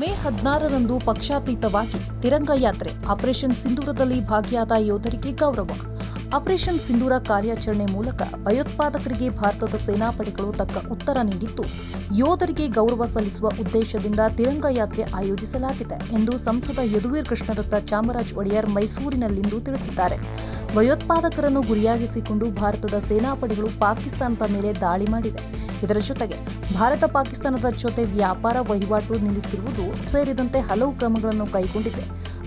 ಮೇ ಹದಿನಾರರಂದು ಪಕ್ಷಾತೀತವಾಗಿ ತಿರಂಗ ಯಾತ್ರೆ ಆಪರೇಷನ್ ಸಿಂಧೂರದಲ್ಲಿ ಭಾಗಿಯಾದ ಯೋಧರಿಗೆ ಗೌರವ. ಆಪರೇಷನ್ ಸಿಂಧೂರ ಕಾರ್ಯಾಚರಣೆ ಮೂಲಕ ಭಯೋತ್ಪಾದಕರಿಗೆ ಭಾರತದ ಸೇನಾಪಡೆಗಳು ತಕ್ಕ ಉತ್ತರ ನೀಡಿದ್ದು, ಯೋಧರಿಗೆ ಗೌರವ ಸಲ್ಲಿಸುವ ಉದ್ದೇಶದಿಂದ ತಿರಂಗ ಯಾತ್ರೆ ಆಯೋಜಿಸಲಾಗಿದೆ ಎಂದು ಸಂಸದ ಯದುವೀರ್ ಕೃಷ್ಣದತ್ತ ಚಾಮರಾಜ್ ಒಡೆಯರ್ ಮೈಸೂರಿನಲ್ಲಿಂದು ತಿಳಿಸಿದ್ದಾರೆ. ಭಯೋತ್ಪಾದಕರನ್ನು ಗುರಿಯಾಗಿಸಿಕೊಂಡು ಭಾರತದ ಸೇನಾಪಡೆಗಳು ಪಾಕಿಸ್ತಾನದ ಮೇಲೆ ದಾಳಿ ಮಾಡಿವೆ. ಇದರ ಜೊತೆಗೆ ಭಾರತ ಪಾಕಿಸ್ತಾನದ ಜೊತೆ ವ್ಯಾಪಾರ ವಹಿವಾಟು ನಿಲ್ಲಿಸಿರುವುದು ಸೇರಿದಂತೆ ಹಲವು ಕ್ರಮಗಳನ್ನು ಕೈಗೊಂಡಿದೆ.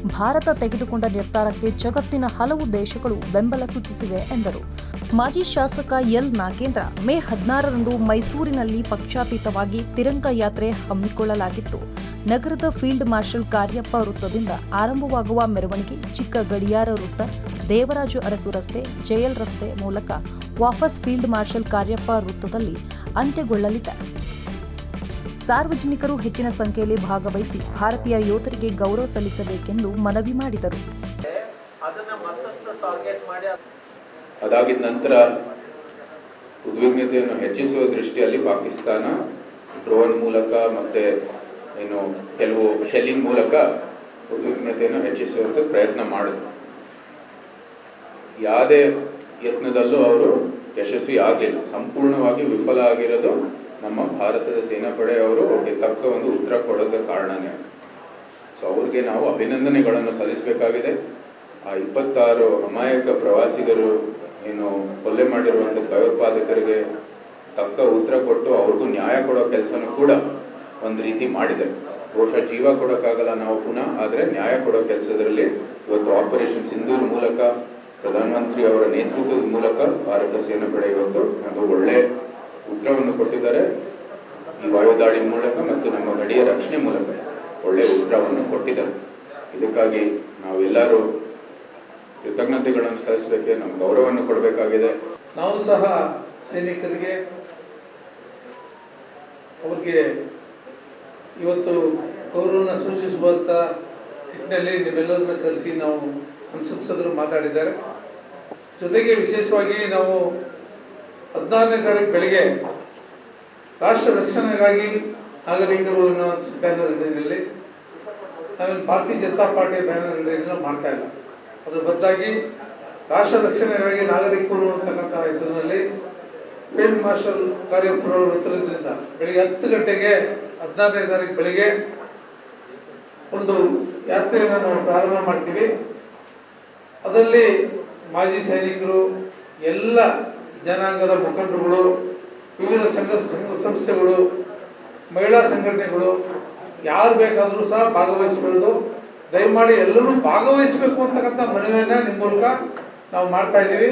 ಭಾರತ ತೆಗೆದುಕೊಂಡ ನಿರ್ಧಾರಕ್ಕೆ ಜಗತ್ತಿನ ಹಲವು ದೇಶಗಳು ಬೆಂಬಲ ಸೂಚಿಸಿವೆ ಎಂದರು. ಮಾಜಿ ಶಾಸಕ ಎಲ್. ನಾಗೇಂದ್ರ ಮೇ ಹದಿನಾರರಂದು ಮೈಸೂರಿನಲ್ಲಿ ಪಕ್ಷಾತೀತವಾಗಿ ತಿರಂಗ ಯಾತ್ರೆ ಹಮ್ಮಿಕೊಳ್ಳಲಾಗಿತ್ತು. ನಗರದ ಫೀಲ್ಡ್ ಮಾರ್ಷಲ್ ಕಾರ್ಯಪ್ಪ ವೃತ್ತದಿಂದ ಆರಂಭವಾಗುವ ಮೆರವಣಿಗೆ ಚಿಕ್ಕ ಗಡಿಯಾರ ವೃತ್ತ, ದೇವರಾಜು ಅರಸು ರಸ್ತೆ ಜೆಎಲ್ ರಸ್ತೆ ಮೂಲಕ ವಾಪಸ್ ಫೀಲ್ಡ್ ಮಾರ್ಷಲ್ ಕಾರ್ಯಪ್ಪ ವೃತ್ತದಲ್ಲಿ ಅಂತ್ಯಗೊಳ್ಳಲಿದೆ. ಸಾರ್ವಜನಿಕರು ಹೆಚ್ಚಿನ ಸಂಖ್ಯೆಯಲ್ಲಿ ಭಾಗವಹಿಸಿ ಭಾರತೀಯ ಯೋಧರಿಗೆ ಗೌರವ ಸಲ್ಲಿಸಬೇಕೆಂದು ಮನವಿ ಮಾಡಿದರು. ಅದನ್ನ ಮತ್ತಷ್ಟು ಟಾರ್ಗೆಟ್ ಮಾಡಿ ಅದಾಗಿದ ನಂತರ ಉದ್ವಿಗ್ನತೆಯನ್ನು ಹೆಚ್ಚಿಸುವ ದೃಷ್ಟಿಯಲ್ಲಿ ಪಾಕಿಸ್ತಾನ ಡ್ರೋನ್ ಮೂಲಕ ಮತ್ತೆ ಏನು ಕೆಲವು ಶೆಲ್ಲಿಂಗ್ ಮೂಲಕ ಉದ್ವಿಗ್ನತೆಯನ್ನು ಹೆಚ್ಚಿಸುವಂತೆ ಪ್ರಯತ್ನ ಮಾಡಿದ್ರು. ಯಾವುದೇ ಯತ್ನದಲ್ಲೂ ಅವರು ಯಶಸ್ವಿ ಆಗಲಿಲ್ಲ ಸಂಪೂರ್ಣವಾಗಿ ವಿಫಲ ಆಗಿರೋದು ನಮ್ಮ ಭಾರತದ ಸೇನಾಪಡೆ ಅವರು ಅವ್ರಿಗೆ ತಕ್ಕ ಒಂದು ಉತ್ತರ ಕೊಡೋದ ಕಾರಣನೇ ಸೊ ಅವ್ರಿಗೆ ನಾವು ಅಭಿನಂದನೆಗಳನ್ನು ಸಲ್ಲಿಸಬೇಕಾಗಿದೆ. ಆ ಇಪ್ಪತ್ತಾರು ಅಮಾಯಕ ಪ್ರವಾಸಿಗರು ಏನು ಕೊಲೆ ಮಾಡಿರುವಂಥ ಭಯೋತ್ಪಾದಕರಿಗೆ ತಕ್ಕ ಉತ್ತರ ಕೊಟ್ಟು ಅವ್ರಿಗೂ ನ್ಯಾಯ ಕೊಡೋ ಕೆಲಸನೂ ಕೂಡ ಒಂದು ರೀತಿ ಮಾಡಿದೆ. ಬಹುಶಃ ಜೀವ ಕೊಡೋಕ್ಕಾಗಲ್ಲ ನಾವು ಪುನಃ, ಆದರೆ ನ್ಯಾಯ ಕೊಡೋ ಕೆಲಸದಲ್ಲಿ ಇವತ್ತು ಆಪರೇಷನ್ ಸಿಂಧೂರ್ ಮೂಲಕ ಪ್ರಧಾನಮಂತ್ರಿ ಅವರ ನೇತೃತ್ವದ ಮೂಲಕ ಭಾರತ ಸೇನಾಪಡೆ ಇವತ್ತು ಒಂದು ಒಳ್ಳೆ ಉತ್ತರವನ್ನು ಕೊಟ್ಟಿದ್ದಾರೆ. ಈ ವಾಯುದಾಳಿ ಮೂಲಕ ಮತ್ತು ನಮ್ಮ ಗಡಿಯ ರಕ್ಷಣೆ ಮೂಲಕ ಒಳ್ಳೆ ಉತ್ತರವನ್ನು ಕೊಟ್ಟಿದ್ದಾರೆ. ಇದಕ್ಕಾಗಿ ನಾವೆಲ್ಲರೂ ಕೃತಜ್ಞತೆಗಳನ್ನು ಸಲ್ಲಿಸಬೇಕೆ ನಮ್ಮ ಗೌರವವನ್ನು ಕೊಡಬೇಕಾಗಿದೆ. ನಾವು ಸಹ ಸೈನಿಕರಿಗೆ ಅವ್ರಿಗೆ ಇವತ್ತು ಗೌರವನ ಸೂಚಿಸುವಂತ ನಿಟ್ಟಿನಲ್ಲಿ ನಿಮ್ಮೆಲ್ಲರನ್ನ ಕರೆಸಿ ನಾವು ಸಂಸದರು ಮಾತಾಡಿದ್ದಾರೆ. ಜೊತೆಗೆ ವಿಶೇಷವಾಗಿ ನಾವು ಹದಿನಾರನೇ ತಾರೀಕು ಬೆಳಿಗ್ಗೆ ರಾಷ್ಟ್ರ ರಕ್ಷಣೆಗಾಗಿ ನಾಗರಿಕರು ಅನ್ನೋ ಬ್ಯಾನರ್ ಇದರಲ್ಲಿ. ನಾವೇನು ಭಾರತೀಯ ಜನತಾ ಪಾರ್ಟಿ ಬ್ಯಾನರ್ ಇದನ್ನ ಮಾಡ್ತಾ ಇಲ್ಲ. ಅದ್ರ ಬದಲಾಗಿ ರಾಷ್ಟ್ರ ರಕ್ಷಣೆಗಾಗಿ ನಾಗರಿಕರು ಅಂತಕ್ಕಂಥ ಹೆಸರಿನಲ್ಲಿ ಫೀಲ್ಡ್ ಮಾರ್ಷಲ್ ಕಾರ್ಯಪುರ ವೃತ್ತದಿಂದ ಬೆಳಿಗ್ಗೆ ಹತ್ತು ಗಂಟೆಗೆ ಹದಿನಾರನೇ ತಾರೀಕು ಬೆಳಿಗ್ಗೆ ಒಂದು ಯಾತ್ರೆಯನ್ನು ನಾವು ಪ್ರಾರಂಭ ಮಾಡ್ತೀವಿ. ಅದರಲ್ಲಿ ಮಾಜಿ ಸೈನಿಕರು, ಎಲ್ಲ ಜನಾಂಗದ ಮುಖಂಡರುಗಳು, ವಿವಿಧ ಸಂಘ ಸಂಸ್ಥೆಗಳು, ಮಹಿಳಾ ಸಂಘಟನೆಗಳು, ಯಾರು ಬೇಕಾದರೂ ಸಹ ಭಾಗವಹಿಸಬಾರ್ದು. ದಯಮಾಡಿ ಎಲ್ಲರೂ ಭಾಗವಹಿಸಬೇಕು ಅಂತಕ್ಕಂಥ ಮನವಿಯನ್ನು ನಿಮ್ಮ ಮೂಲಕ ನಾವು ಮಾಡ್ತಾ ಇದ್ದೀವಿ.